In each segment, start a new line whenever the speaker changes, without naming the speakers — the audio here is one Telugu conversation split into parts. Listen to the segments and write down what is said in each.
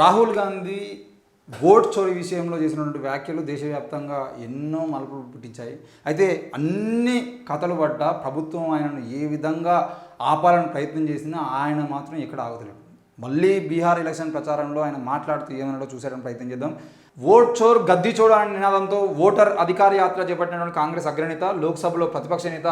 రాహుల్ గాంధీ ఓట్ చోరీ విషయంలో చేసినటువంటి వ్యాఖ్యలు దేశవ్యాప్తంగా ఎన్నో మలుపులు పుట్టించాయి. అయితే అన్ని కథలు పడ్డ ప్రభుత్వం ఆయనను ఏ విధంగా ఆపాలని ప్రయత్నం చేసినా ఆయన మాత్రం ఎక్కడ ఆగుతలేడు మళ్ళీ బీహార్ ఎలక్షన్ ప్రచారంలో ఆయన మాట్లాడుతూ ఏమన్నాడో చూసేయడానికి ప్రయత్నం చేద్దాం. ఓట్ చోర్ గద్దీ చోర్ అనే నినాదంతో ఓటర్ అధికార యాత్ర చేపట్టినటువంటి కాంగ్రెస్ అగ్రనేత లోక్సభలో ప్రతిపక్ష నేత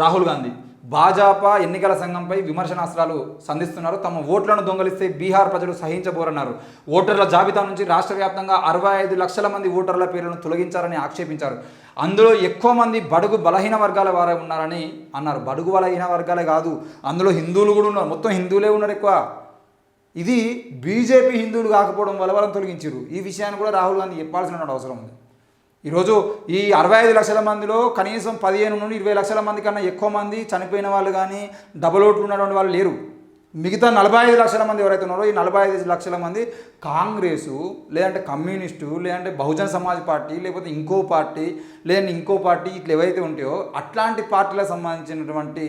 రాహుల్ గాంధీ. భాజపా ఎన్నికల సంఘంపై విమర్శనాస్త్రాలు సంధిస్తున్నారు. తమ ఓట్లను దొంగలిస్తే బీహార్ ప్రజలు సహించబోరన్నారు. ఓటర్ల జాబితా నుంచి రాష్ట్ర వ్యాప్తంగా అరవై ఐదు లక్షల మంది ఓటర్ల పేర్లను తొలగించారని ఆక్షేపించారు. అందులో ఎక్కువ మంది బడుగు బలహీన వర్గాల వారే ఉన్నారని అన్నారు. బడుగు బలహీన వర్గాలే కాదు అందులో హిందువులు కూడా ఉన్నారు. మొత్తం హిందువులే ఉన్నారు ఎక్కువ. ఇది బీజేపీ హిందువులు కాకపోవడం వల్ల వాళ్ళని తొలగించారు ఈ విషయాన్ని కూడా రాహుల్ గాంధీ చెప్పాల్సిన అవసరం ఉంది. ఈరోజు ఈ అరవై ఐదు లక్షల మందిలో కనీసం పదిహేను నుండి ఇరవై లక్షల మంది కన్నా ఎక్కువ మంది చనిపోయిన వాళ్ళు కానీ డబల్ ఓట్లు ఉన్నటువంటి వాళ్ళు లేరు. మిగతా నలభై ఐదు లక్షల మంది ఎవరైతే ఉన్నారో ఈ నలభై ఐదు లక్షల మంది కాంగ్రెసు లేదంటే కమ్యూనిస్టు లేదంటే బహుజన్ సమాజ్ పార్టీ లేకపోతే ఇంకో పార్టీ లేదంటే ఇంకో పార్టీ ఇట్లా ఏవైతే ఉంటాయో అట్లాంటి పార్టీలకు సంబంధించినటువంటి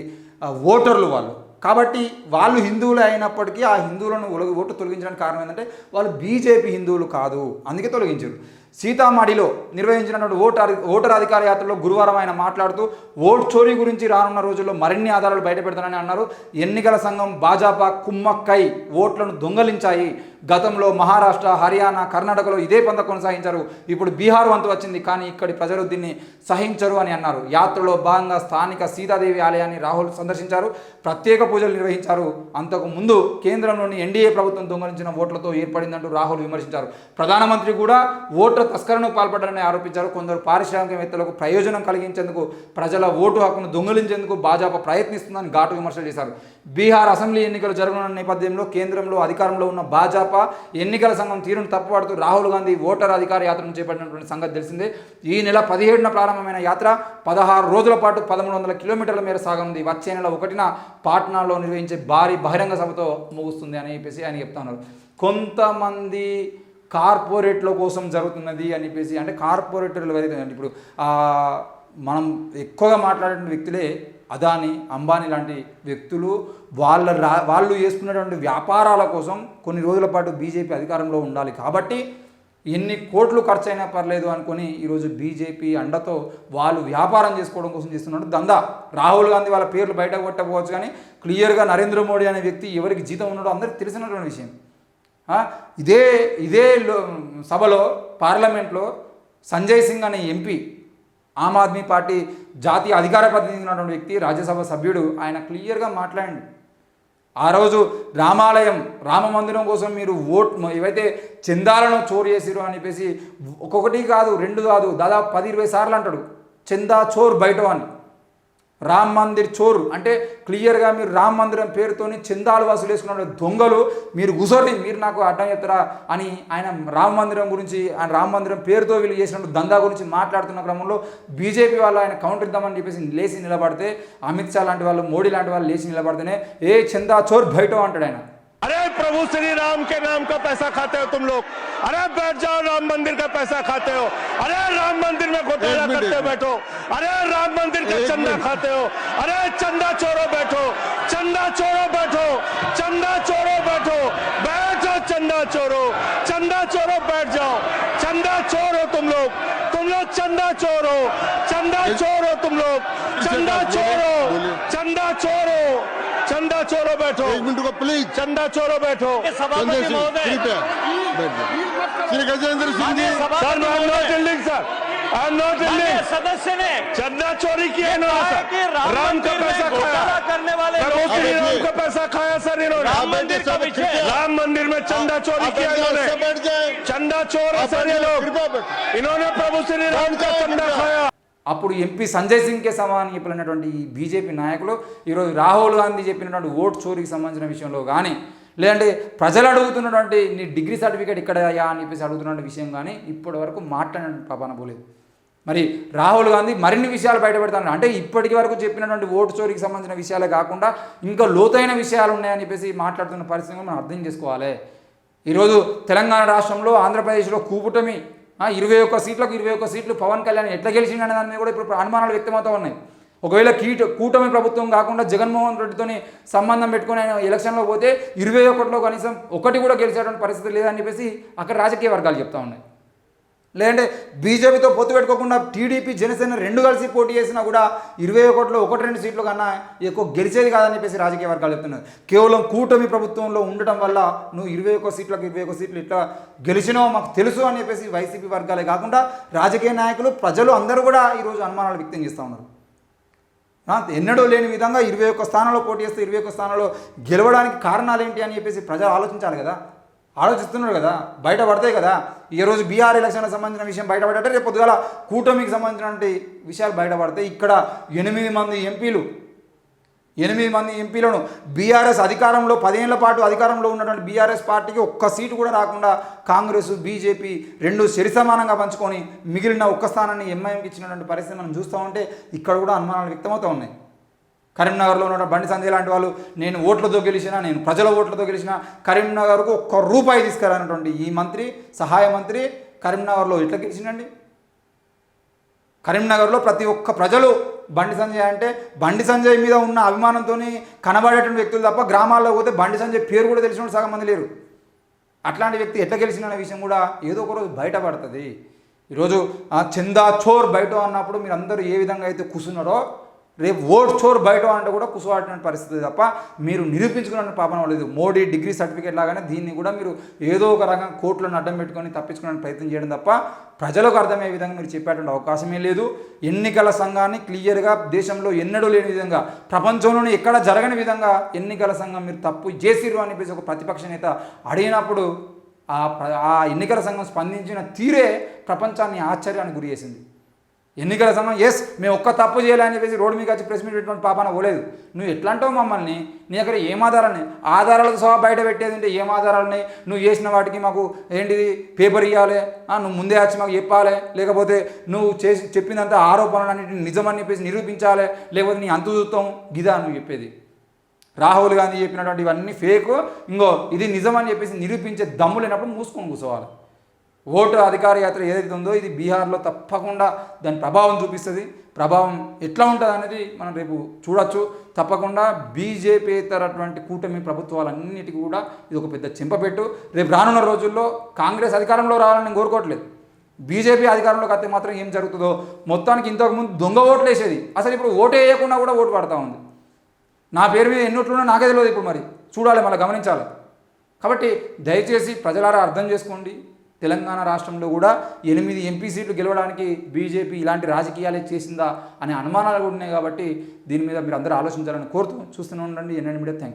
ఓటర్లు వాళ్ళు కాబట్టి వాళ్ళు హిందువులు అయినప్పటికీ ఆ హిందువులను ఒలగ తొలగించడానికి కారణం ఏంటంటే వాళ్ళు బీజేపీ హిందువులు కాదు. అందుకే తొలగించారు. సీతామఢిలో నిర్వహించినటువంటి ఓటర్ ఓటర్ అధికార యాత్రలో గురువారం ఆయన మాట్లాడుతూ ఓట్ చోరీ గురించి రానున్న రోజుల్లో మరిన్ని ఆధారాలు బయటపెడతానని అన్నారు. ఎన్నికల సంఘం భాజపా కుమ్మక్కై ఓట్లను దొంగలించాయి. గతంలో మహారాష్ట్ర హర్యానా కర్ణాటకలో ఇదే పంత కొనసాగించారు. ఇప్పుడు బీహార్ వంతు వచ్చింది. కానీ ఇక్కడి ప్రజలు దీన్ని సహించరు అని అన్నారు. యాత్రలో భాగంగా స్థానిక సీతాదేవి ఆలయాన్ని రాహుల్ సందర్శించారు. ప్రత్యేక పూజలు నిర్వహించారు. అంతకు ముందు కేంద్రంలోని ఎన్డీఏ ప్రభుత్వం దొంగలించిన ఓట్లతో ఏర్పడిందంటూ రాహుల్ విమర్శించారు. ప్రధానమంత్రి కూడా ఓట్ల తస్కరణకు పాల్పడ్డారని ఆరోపించారు. కొందరు పారిశ్రామికవేత్తలకు ప్రయోజనం కలిగించేందుకు ప్రజల ఓటు హక్కును దొంగిలించేందుకు భాజపా ప్రయత్నిస్తుందని ఘాటు విమర్శలు చేశారు. బీహార్ అసెంబ్లీ ఎన్నికలు జరగనున్న నేపథ్యంలో కేంద్రంలో అధికారంలో ఉన్న భాజపా ఎన్నికల సంఘం తీరును తప్పుపడుతూ రాహుల్ గాంధీ ఓటర్ అధికార యాత్రను చేపట్టినటువంటి సంగతి తెలిసిందే. ఈ నెల పదిహేడున ప్రారంభమైన యాత్ర పదహారు రోజుల పాటు పదమూడు వందల కిలోమీటర్ల మేర సాగనుంది వచ్చే నెల ఒకటిన పాట్నాలో నిర్వహించే భారీ బహిరంగ సభతో ముగుస్తుంది అని చెప్పేసి ఆయన చెప్తా ఉన్నారు. కొంతమంది కార్పొరేట్ల కోసం జరుగుతున్నది అని చెప్పేసి అంటే కార్పొరేటర్లు ఎవరైతే అంటే ఇప్పుడు మనం ఎక్కువగా మాట్లాడే వ్యక్తులే అదాని అంబానీ లాంటి వ్యక్తులు వాళ్ళ రా వాళ్ళు చేసుకున్నటువంటి వ్యాపారాల కోసం కొన్ని రోజుల పాటు బీజేపీ అధికారంలో ఉండాలి కాబట్టి ఎన్ని కోట్లు ఖర్చు అయినా పర్లేదు అనుకొని ఈరోజు బీజేపీ అండతో వాళ్ళు వ్యాపారం చేసుకోవడం కోసం చేస్తున్నట్టు దందా. రాహుల్ గాంధీ వాళ్ళ పేర్లు బయట కొట్టకపోవచ్చు కానీ క్లియర్గా నరేంద్ర మోడీ అనే వ్యక్తి ఎవరికి జీతం ఉన్నాడో అందరికీ తెలిసినటువంటి విషయం. ఇదే ఇదే సభలో పార్లమెంట్లో సంజయ్ సింగ్ అనే ఎంపీ ఆమ్ ఆద్మీ పార్టీ జాతీయ అధికార ప్రతినిధి వ్యక్తి రాజ్యసభ సభ్యుడు ఆయన క్లియర్గా మాట్లాడండి. ఆ రోజు రామాలయం రామ మందిరం కోసం మీరు ఓట్ ఏవైతే చందాలను చోరు చేసిరు అని చెప్పేసి ఒక్కొక్కటి కాదు రెండు కాదు దాదాపు పది ఇరవై సార్లు అంటాడు. చందా చోర్ బయట అని. రామ్ మందిర్ చోరు. అంటే క్లియర్గా మీరు రామ్ మందిరం పేరుతోని చందాలు వసూలు వేసుకున్న దొంగలు మీరు గుసోటి మీరు నాకు అడ్డం చెప్తారా అని ఆయన రామ మందిరం గురించి ఆయన రామ మందిరం పేరుతో వీళ్ళు చేసినట్టు దందా గురించి మాట్లాడుతున్న క్రమంలో బీజేపీ వాళ్ళు ఆయన కౌంటర్ ఇద్దామని చెప్పేసి లేచి నిలబడితే అమిత్ షా లాంటి వాళ్ళు మోడీ లాంటి వాళ్ళు లేచి నిలబడితేనే ఏ చందా చోర్ బయట అంటాడు ఆయన.
अरे प्रभु श्री राम के नाम का पैसा खाते हो तुम लोग। अरे बैठ जाओ राम मंदिर का पैसा खाते हो। अरे राम मंदिर में घोटाला करते
एक
बैठो। अरे राम मंदिर का चंदा खाते हो। अरे चंदा चोरो बैठो। चंदा चोरो बैठो। चंदा चोरो बैठो। बैठ जाओ चंदा चोरो। चंदा चोरो बैठ जाओ। चंदा चोर हो तुम लोग। तुम लोग चंदा चोर हो। चंदा चोर हो तुम लोग। चंदा चोर हो। चंदा चोर हो। चंदा चोरो बैठो।
एक मिनट को प्लीज़
चंदा चोरो बैठो।
श्री गजेंद्र सिंह जी।
सर मैं am not sir I am not
सदस्य ने
चंदा चोरी किया इन्होंने
राम
का पैसा खाया।
करने वाले
प्रभु श्री राम। का पैसा खाया सर इन्होंने।
राम मंदिर का
राम मंदिर में चंदा चोरी किया इन्होंने।
सब बैठ जाए।
चंदा चोर है सर ये लोग। इन्होंने प्रभु श्री राम का चंदा खाया।
అప్పుడు ఎంపీ సంజయ్ సింగ్కే సమానం చెప్పినటువంటి ఈ బీజేపీ నాయకులు ఈరోజు రాహుల్ గాంధీ చెప్పినటువంటి ఓటు చోరీకి సంబంధించిన విషయంలో కానీ లేదంటే ప్రజలు అడుగుతున్నటువంటి నీ డిగ్రీ సర్టిఫికేట్ ఇక్కడ అని చెప్పేసి అడుగుతున్న విషయం కానీ ఇప్పటి వరకు మాట్లాడిన పాపన పోలేదు మరి రాహుల్ గాంధీ మరిన్ని విషయాలు బయటపెడతాను అంటే ఇప్పటికి వరకు చెప్పినటువంటి ఓటు చోరీకి సంబంధించిన విషయాలే కాకుండా ఇంకా లోతైన విషయాలు ఉన్నాయని చెప్పేసి మాట్లాడుతున్న పరిస్థితి మనం అర్థం చేసుకోవాలి. ఈరోజు తెలంగాణ రాష్ట్రంలో ఆంధ్రప్రదేశ్లో కూపుటమి ఇరవై ఒక్క సీట్లకు ఇరవై ఒక్క సీట్లు పవన్ కళ్యాణ్ ఎట్లా గెలిచిండనే దాని మీద కూడా ఇప్పుడు అనుమానాలు వ్యక్తమవుతూ ఉన్నాయి. ఒకవేళ కీట కూటమి ప్రభుత్వం కాకుండా జగన్మోహన్ రెడ్డితోని సంబంధం పెట్టుకుని ఆయన ఎలక్షన్లో పోతే ఇరవై ఒకటిలో కనీసం ఒకటి కూడా గెలిచేటువంటి పరిస్థితి లేదని చెప్పేసి అక్కడ రాజకీయ వర్గాలు చెప్తా ఉన్నాయి. లేదంటే బీజేపీతో పొత్తు పెట్టుకోకుండా టీడీపీ జనసేన రెండు కలిసి పోటీ చేసినా కూడా ఇరవై ఒకటిలో ఒకటి రెండు సీట్లు కన్నా ఎక్కువ గెలిచేది కాదని చెప్పేసి రాజకీయ వర్గాలు చెప్తున్నారు. కేవలం కూటమి ప్రభుత్వంలో ఉండటం వల్ల నువ్వు ఇరవై ఒక్క సీట్లకు ఇరవై ఒక్క సీట్లు ఇట్లా గెలిచినావు మాకు తెలుసు అని చెప్పేసి వైసీపీ వర్గాలే కాకుండా రాజకీయ నాయకులు ప్రజలు అందరూ కూడా ఈరోజు అనుమానాలు వ్యక్తం చేస్తూ ఉన్నారు. ఎన్నడూ లేని విధంగా ఇరవై ఒక్క స్థానంలో పోటీ చేస్తే ఇరవై ఒక్క స్థానంలో గెలవడానికి కారణాలు ఏంటి అని చెప్పేసి ప్రజలు ఆలోచించాలి కదా. ఆలోచిస్తున్నారు కదా బయట పడతాయి కదా. ఈ రోజు బీఆర్ ఎలక్షన్కి సంబంధించిన విషయం బయటపడటే రేపు పొద్దుగాల కూటమికి సంబంధించినటువంటి విషయాలు బయటపడతాయి. ఇక్కడ ఎనిమిది మంది ఎంపీలు ఎనిమిది మంది ఎంపీలను బీఆర్ఎస్ అధికారంలో పదేళ్ళ పాటు అధికారంలో ఉన్నటువంటి బీఆర్ఎస్ పార్టీకి ఒక్క సీటు కూడా రాకుండా కాంగ్రెస్ బీజేపీ రెండు సరిసమానంగా పంచుకొని మిగిలిన ఒక్క స్థానాన్ని ఎంఐఎంకి ఇచ్చినటువంటి పరిస్థితి మనం చూస్తూ ఉంటే ఇక్కడ కూడా అనుమానాలు వ్యక్తమవుతూ ఉన్నాయి. కరీంనగర్లో ఉన్న బండి సంజయ్ లాంటి వాళ్ళు నేను ఓట్లతో గెలిచిన నేను ప్రజల ఓట్లతో గెలిచిన కరీంనగర్కు ఒక్క రూపాయి తీసుకురానటువంటి ఈ మంత్రి సహాయ మంత్రి కరీంనగర్లో ఎట్లా గెలిచిండండి? కరీంనగర్లో ప్రతి ఒక్క ప్రజలు బండి సంజయ్ అంటే బండి సంజయ్ మీద ఉన్న అభిమానంతో కనబడేటువంటి వ్యక్తులు తప్ప గ్రామాల్లో పోతే బండి సంజయ్ పేరు కూడా తెలిసిన సగం మంది లేరు. అట్లాంటి వ్యక్తి ఎట్లా గెలిచిన విషయం కూడా ఏదో ఒక రోజు బయటపడుతుంది. ఈరోజు ఆ చందా చోర్ బయట అన్నప్పుడు మీరు అందరూ ఏ విధంగా అయితే కూర్చున్నారో రేపు ఓట్ చోర్ బయట అంటే కూడా కుసువాడిన పరిస్థితి తప్ప మీరు నిరూపించుకున్న పాపం లేదు. మోడీ డిగ్రీ సర్టిఫికేట్ లాగానే దీన్ని కూడా మీరు ఏదో ఒక రకంగా కోర్టులను అడ్డం పెట్టుకొని తప్పించుకోవడానికి ప్రయత్నం చేయడం తప్ప ప్రజలకు అర్థమయ్యే విధంగా మీరు చెప్పేటువంటి అవకాశమే లేదు. ఎన్నికల సంఘాన్ని క్లియర్గా దేశంలో ఎన్నడూ లేని విధంగా ప్రపంచంలోనే ఎక్కడ జరగని విధంగా ఎన్నికల సంఘం మీరు తప్పు చేసిర్రు అని చెప్పేసి ఒక ప్రతిపక్ష నేత అడిగినప్పుడు ఆ ఆ ఎన్నికల సంఘం స్పందించిన తీరే ప్రపంచాన్ని ఆశ్చర్యానికి గురి చేసింది. ఎన్నికల సమయం ఎస్ మేము ఒక్క తప్పు చేయాలని చెప్పేసి రోడ్డు మీకు వచ్చి ప్రెస్ మీట్ పెట్టినటువంటి పాపాన పోలేదు నువ్వు ఎట్లా అంటావు మమ్మల్ని? నీ దగ్గర ఏం ఆధారాలు ఆధారాలతో సహా బయట పెట్టేది అంటే ఏం ఆధారాలని ఉన్నాయి? నువ్వు చేసిన వాటికి మాకు ఏంటిది? పేపర్ ఇవ్వాలి నువ్వు ముందే వచ్చి మాకు చెప్పాలి? లేకపోతే నువ్వు చేసి చెప్పినంత ఆరోపణలు అన్నింటిని నిజమని చెప్పేసి నిరూపించాలి? లేకపోతే నీ అంతు చూస్తాం? గిదా నువ్వు చెప్పేది. రాహుల్ గాంధీ చెప్పినటువంటి ఇవన్నీ ఫేక్ ఇంకో ఇది నిజమని చెప్పేసి నిరూపించే దమ్ము లేనప్పుడు మూసుకొని కూర్చోవాలి. ఓటు అధికార యాత్ర ఏదైతే ఉందో ఇది బీహార్లో తప్పకుండా దాని ప్రభావం చూపిస్తుంది. ప్రభావం ఎట్లా ఉంటుంది అనేది మనం రేపు చూడొచ్చు. తప్పకుండా బీజేపీతరటువంటి కూటమి ప్రభుత్వాలన్నిటికీ కూడా ఇది ఒక పెద్ద చింపపెట్టు రేపు రానున్న రోజుల్లో కాంగ్రెస్ అధికారంలో రావాలని కోరుకోవట్లేదు. బీజేపీ అధికారంలోకి వస్తే మాత్రం ఏం జరుగుతుందో? మొత్తానికి ఇంతకుముందు దొంగ ఓట్లు వేసేది అసలు ఇప్పుడు ఓటు వేయకుండా కూడా ఓటు పడతా ఉంది. నా పేరు మీద ఎన్నోట్లున్నా నాకే తెలియదు ఇప్పుడు మరి. చూడాలి మళ్ళీ గమనించాలి. కాబట్టి దయచేసి ప్రజలారా అర్థం చేసుకోండి. తెలంగాణ రాష్ట్రంలో కూడా ఎనిమిది ఎంపీ సీట్లు గెలవడానికి బీజేపీ ఇలాంటి రాజకీయాలే చేసిందా అనే అనుమానాలు కూడా ఉన్నాయి కాబట్టి దీని మీద మీరు అందరూ ఆలోచించాలని కోరుతూ చూస్తూనే ఉండండి ఎన్ఎన్ మీడియా. Thank you